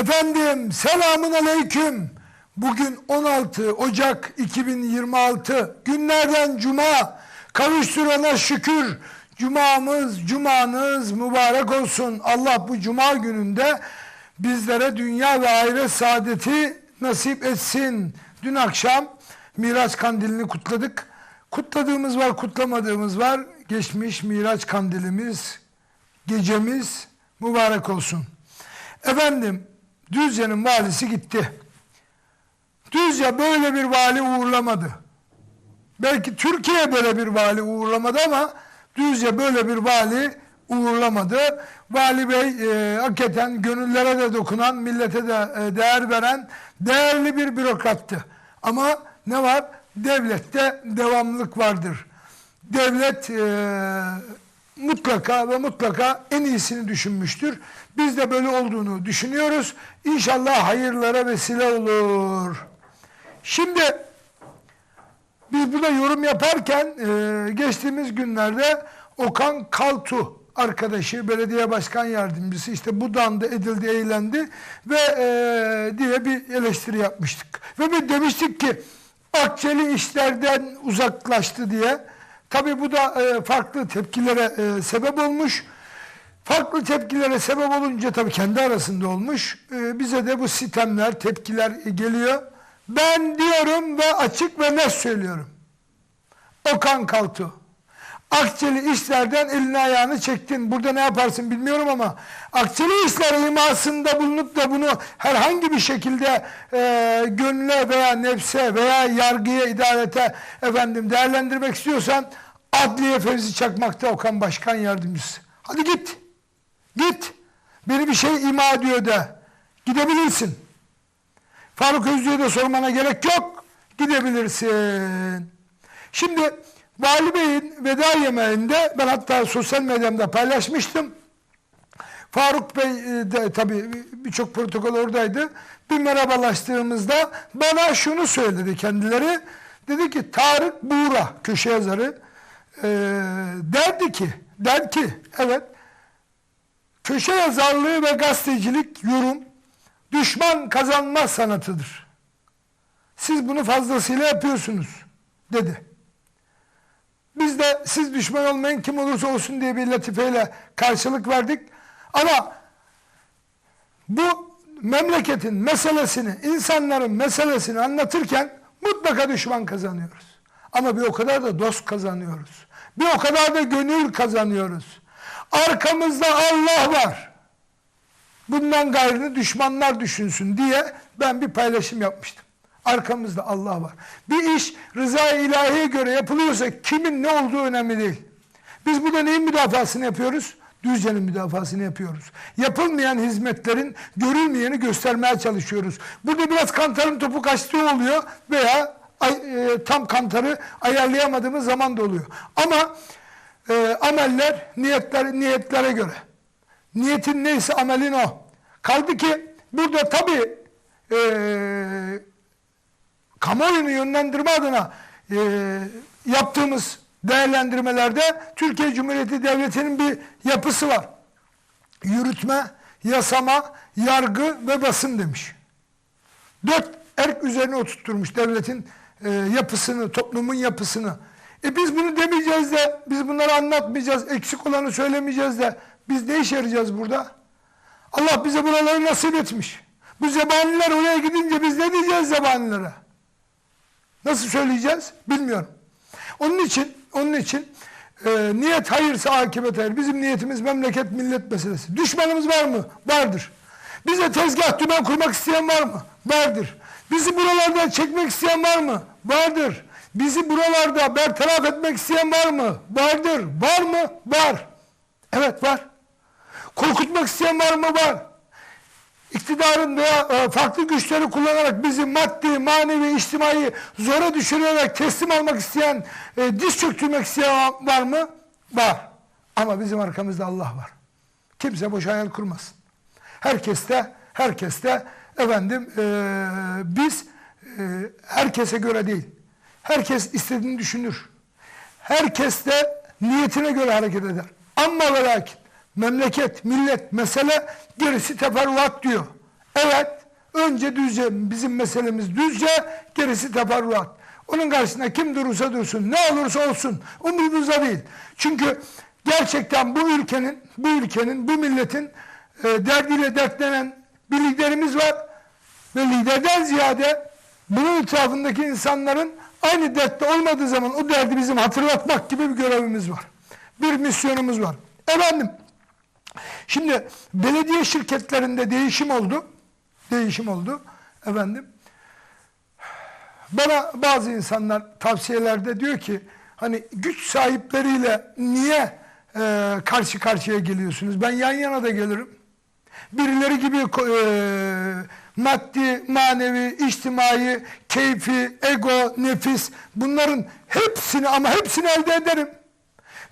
Efendim selamun aleyküm. Bugün 16 Ocak 2026 günlerden cuma. Kavuşturana şükür. Cumamız, cumanız mübarek olsun. Allah bu cuma gününde bizlere dünya ve ahiret saadeti nasip etsin. Dün akşam Miraç kandilini kutladık. Kutladığımız var, kutlamadığımız var. Geçmiş Miraç kandilimiz, gecemiz mübarek olsun. Efendim, Düzce'nin valisi gitti. Düzce böyle bir vali uğurlamadı. Belki Türkiye böyle bir vali uğurlamadı ama Düzce böyle bir vali uğurlamadı. Vali Bey e, hakikaten gönüllere de dokunan, millete de e, değer veren değerli bir bürokrattı. Ama ne var? Devlette devamlılık vardır. Devlet e, mutlaka ve mutlaka en iyisini düşünmüştür. Biz de böyle olduğunu düşünüyoruz. İnşallah hayırlara vesile olur. Şimdi biz burada yorum yaparken e, geçtiğimiz günlerde Okan Kaltu arkadaşı, belediye başkan yardımcısı işte bu danda edildi, eğlendi ve e, diye bir eleştiri yapmıştık. Ve bir demiştik ki Akçeli işlerden uzaklaştı diye. Tabi bu da e, farklı tepkilere e, sebep olmuş. Farklı tepkilere sebep olunca tabii kendi arasında olmuş. E, bize de bu sitemler, tepkiler geliyor. Ben diyorum ve açık ve net söylüyorum. Okan Kaltu. Akçeli işlerden elini ayağını çektin. Burada ne yaparsın bilmiyorum ama Akçeli işler imasında bulunup da bunu herhangi bir şekilde e, gönle veya nefse veya yargıya, idalete efendim değerlendirmek istiyorsan Adliye Fevzi Çakmak'ta Okan Başkan Yardımcısı. Hadi git. Git. Beni bir şey ima ediyor de. Gidebilirsin. Faruk Özlü'ye de sormana gerek yok. Gidebilirsin. Şimdi Vali Bey'in veda yemeğinde ben hatta sosyal medyamda paylaşmıştım. Faruk Bey e, de tabii birçok protokol oradaydı. Bir merhabalaştığımızda bana şunu söyledi kendileri. Dedi ki Tarık Buğra köşe yazarı e, derdi ki der ki evet köşe yazarlığı ve gazetecilik yorum düşman kazanma sanatıdır. Siz bunu fazlasıyla yapıyorsunuz dedi. Biz de siz düşman olmayın kim olursa olsun diye bir latifeyle karşılık verdik. Ama bu memleketin meselesini, insanların meselesini anlatırken mutlaka düşman kazanıyoruz. Ama bir o kadar da dost kazanıyoruz. Bir o kadar da gönül kazanıyoruz. Arkamızda Allah var. Bundan gayrını düşmanlar düşünsün diye ben bir paylaşım yapmıştım. Arkamızda Allah var. Bir iş rıza ilahiye göre yapılıyorsa kimin ne olduğu önemli değil. Biz burada neyin müdafasını yapıyoruz? Düzce'nin müdafasını yapıyoruz. Yapılmayan hizmetlerin görülmeyeni göstermeye çalışıyoruz. Burada biraz kantarın topu kaçtığı oluyor veya ay, e, tam kantarı ayarlayamadığımız zaman da oluyor. Ama e, ameller niyetler, niyetlere göre. Niyetin neyse amelin o. Kaldı ki burada tabii e, kamuoyunu yönlendirme adına e, yaptığımız değerlendirmelerde Türkiye Cumhuriyeti Devleti'nin bir yapısı var. Yürütme, yasama, yargı ve basın demiş. Dört erk üzerine oturtturmuş devletin e, yapısını, toplumun yapısını. E biz bunu demeyeceğiz de, biz bunları anlatmayacağız, eksik olanı söylemeyeceğiz de biz ne işe yarayacağız burada? Allah bize buraları nasip etmiş. Bu zebaniler oraya gidince biz ne diyeceğiz zebanilere? Nasıl söyleyeceğiz? Bilmiyorum. Onun için onun için e, niyet hayırsa akibet hayır. Bizim niyetimiz memleket millet meselesi. Düşmanımız var mı? Vardır. Bize tezgah dümen kurmak isteyen var mı? Vardır. Bizi buralardan çekmek isteyen var mı? Vardır. Bizi buralarda bertaraf etmek isteyen var mı? Vardır. Var mı? Var. Evet var. Korkutmak isteyen var mı? Var. İktidarın veya e, farklı güçleri kullanarak bizi maddi, manevi, içtimai zora düşürerek teslim almak isteyen, e, diz çöktürmek isteyen var mı? Var. Ama bizim arkamızda Allah var. Kimse boş hayal kurmasın. Herkes de, herkes de efendim e, biz e, herkese göre değil. Herkes istediğini düşünür. Herkes de niyetine göre hareket eder. Ama ve lakin memleket, millet, mesele gerisi teferruat diyor. Evet, önce Düzce, bizim meselemiz Düzce, gerisi teferruat. Onun karşısında kim durursa dursun, ne olursa olsun, umurumuzda değil. Çünkü gerçekten bu ülkenin, bu ülkenin, bu milletin e, derdiyle dertlenen bir liderimiz var. Ve liderden ziyade bunun etrafındaki insanların aynı dertte olmadığı zaman o derdi bizim hatırlatmak gibi bir görevimiz var. Bir misyonumuz var. Efendim, Şimdi belediye şirketlerinde değişim oldu. Değişim oldu. Efendim. Bana bazı insanlar tavsiyelerde diyor ki hani güç sahipleriyle niye e, karşı karşıya geliyorsunuz? Ben yan yana da gelirim. Birileri gibi e, maddi, manevi, içtimai, keyfi, ego, nefis bunların hepsini ama hepsini elde ederim.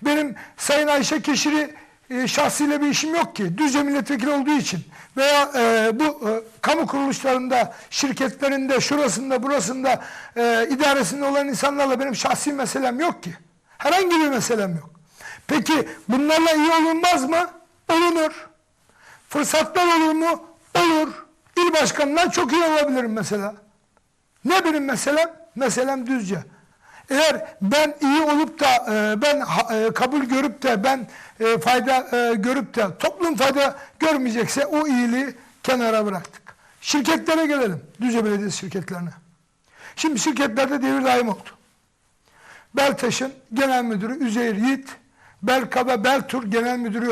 Benim Sayın Ayşe Keşir'i e, şahsıyla bir işim yok ki. Düzce milletvekili olduğu için veya e, bu e, kamu kuruluşlarında, şirketlerinde, şurasında, burasında, e, idaresinde olan insanlarla benim şahsi meselem yok ki. Herhangi bir meselem yok. Peki bunlarla iyi olunmaz mı? Olunur. Fırsatlar olur mu? Olur. İl başkanından çok iyi olabilirim mesela. Ne benim meselem? Meselem Düzce. Eğer ben iyi olup da e, ben e, kabul görüp de ben e, fayda görüp de toplum fayda görmeyecekse o iyiliği kenara bıraktık. Şirketlere gelelim. Düzce Belediyesi şirketlerine. Şimdi şirketlerde devir daim oldu. Beltaş'ın genel müdürü Üzeyir Yiğit, Belkaba Beltur genel müdürü,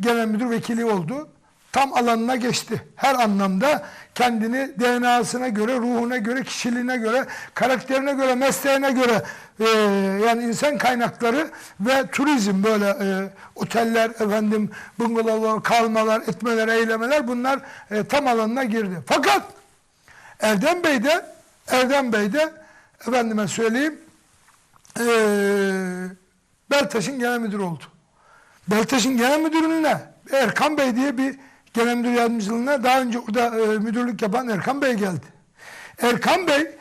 genel müdür vekili oldu. Tam alanına geçti. Her anlamda kendini DNA'sına göre, ruhuna göre, kişiliğine göre, karakterine göre, mesleğine göre e, yani insan kaynakları ve turizm böyle e, oteller, efendim bungalovlar, kalmalar, etmeler, eylemeler bunlar e, tam alanına girdi. Fakat Erdem Bey de Erdem Bey de efendime söyleyeyim eee Beltaş'ın genel müdürü oldu. Beltaş'ın genel müdürlüğüne Erkan Bey diye bir genel müdür yardımcılığına daha önce orada e, müdürlük yapan Erkan Bey geldi. Erkan Bey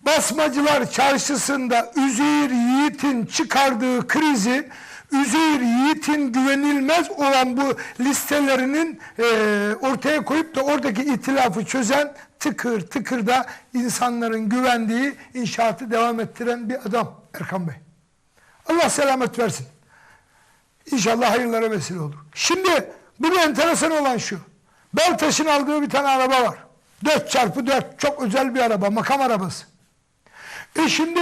Basmacılar Çarşısı'nda Üzeyir Yiğit'in çıkardığı krizi Üzeyir Yiğit'in güvenilmez olan bu listelerinin e, ortaya koyup da oradaki itilafı çözen tıkır tıkır da insanların güvendiği inşaatı devam ettiren bir adam Erkan Bey. Allah selamet versin. İnşallah hayırlara vesile olur. Şimdi burada enteresan olan şu. Beltaş'ın aldığı bir tane araba var. 4 çarpı 4 çok özel bir araba. Makam arabası. E şimdi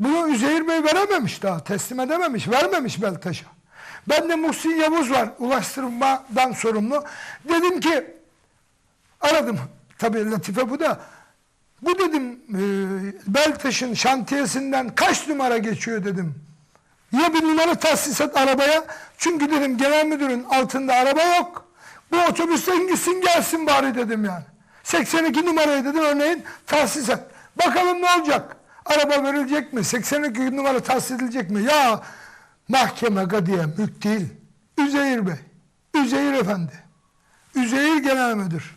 bunu Üzeyir Bey verememiş daha. Teslim edememiş. Vermemiş Beltaş'a. Ben de Muhsin Yavuz var. Ulaştırmadan sorumlu. Dedim ki aradım. Tabii Latife bu da. Bu dedim e, Beltaş'ın şantiyesinden kaç numara geçiyor dedim. Ya bir numara tahsis et arabaya. Çünkü dedim genel müdürün altında araba yok. Bu otobüsten gitsin gelsin bari dedim yani. 82 numarayı dedim örneğin tahsis et. Bakalım ne olacak? Araba verilecek mi? 82 numara tahsis edilecek mi? Ya mahkeme gadiye mülk değil. Üzeyir Bey. Üzeyir Efendi. Üzeyir Genel Müdür.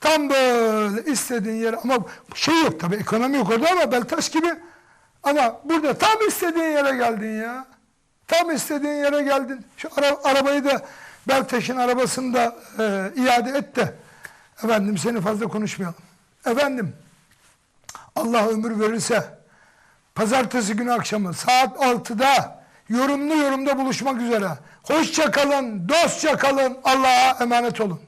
Tam böyle istediğin yere ama şey yok tabii ekonomi yok orada ama Beltaş gibi ama burada tam istediğin yere geldin ya. Tam istediğin yere geldin. Şu ara- arabayı da Beltaş'ın arabasını da e, iade et de efendim seni fazla konuşmayalım. Efendim Allah ömür verirse pazartesi günü akşamı saat 6'da yorumlu yorumda buluşmak üzere. Hoşça kalın, dostça kalın, Allah'a emanet olun.